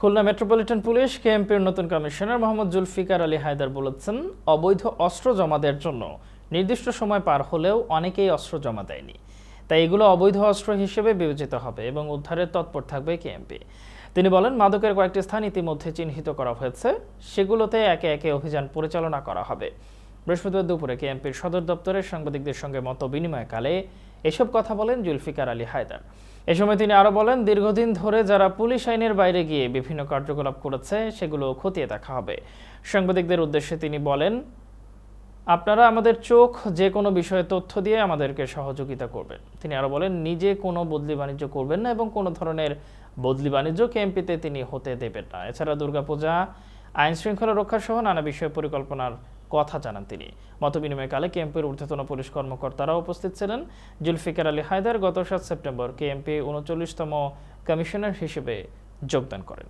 Khulna metropolitan police, কেএমপির নতুন commissioner Mohammad Zulfikar Ali Haider বলেছেন, অবৈধ অস্ত্র জমা দেওয়ার জন্য নির্দিষ্ট সময় পার হলেও অনেকেই অস্ত্র জমা দেয়নি। তাই এগুলো অবৈধ অস্ত্র হিসেবে বিবেচিত হবে এবং উদ্ধারের তৎপর থাকবে কেএমপি। তিনি বলেন, মাদকের কয়েকটি স্থান ইতিমধ্যে চিহ্নিত করা হয়েছে। সেগুলোতে একে একে অভিযান পরিচালনা করা হবে। বৃহস্পতিবার দুপুরে কেএমপির সদর দপ্তরে সাংবাদিকদের সঙ্গে মত বিনিময়কালে এসব কথা বলেন জুলফিকার আলী হায়দার। এ সময় তিনি আরও বলেন, দীর্ঘদিন ধরে যারা পুলিশ আইনের বাইরে গিয়ে বিভিন্ন কার্যকলাপ করেছে, সেগুলো খতিয়ে দেখা হবে। সাংবাদিকদের উদ্দেশ্যে তিনি বলেন, আপনারা আমাদের চোখ যে কোনো বিষয়ে তথ্য দিয়ে আমাদেরকে সহযোগিতা করবেন। তিনি আরও বলেন, নিজে কোনো বদলি বাণিজ্য করবেন না এবং কোনো ধরনের বদলি বাণিজ্য কেএমপিতে তিনি হতে দেবেন না। এছাড়া দুর্গাপূজা আইন শৃঙ্খলা রক্ষা সহ নানা বিষয়ে পরিকল্পনার কথা জানান তিনি। মতবিনিময়কালে কেএমপির ঊর্ধ্বতন পুলিশ কর্মকর্তারা উপস্থিত ছিলেন। জুলফিকার আলী হায়দার গত সাত সেপ্টেম্বর কেএমপি উনচল্লিশতম কমিশনার হিসেবে যোগদান করেন।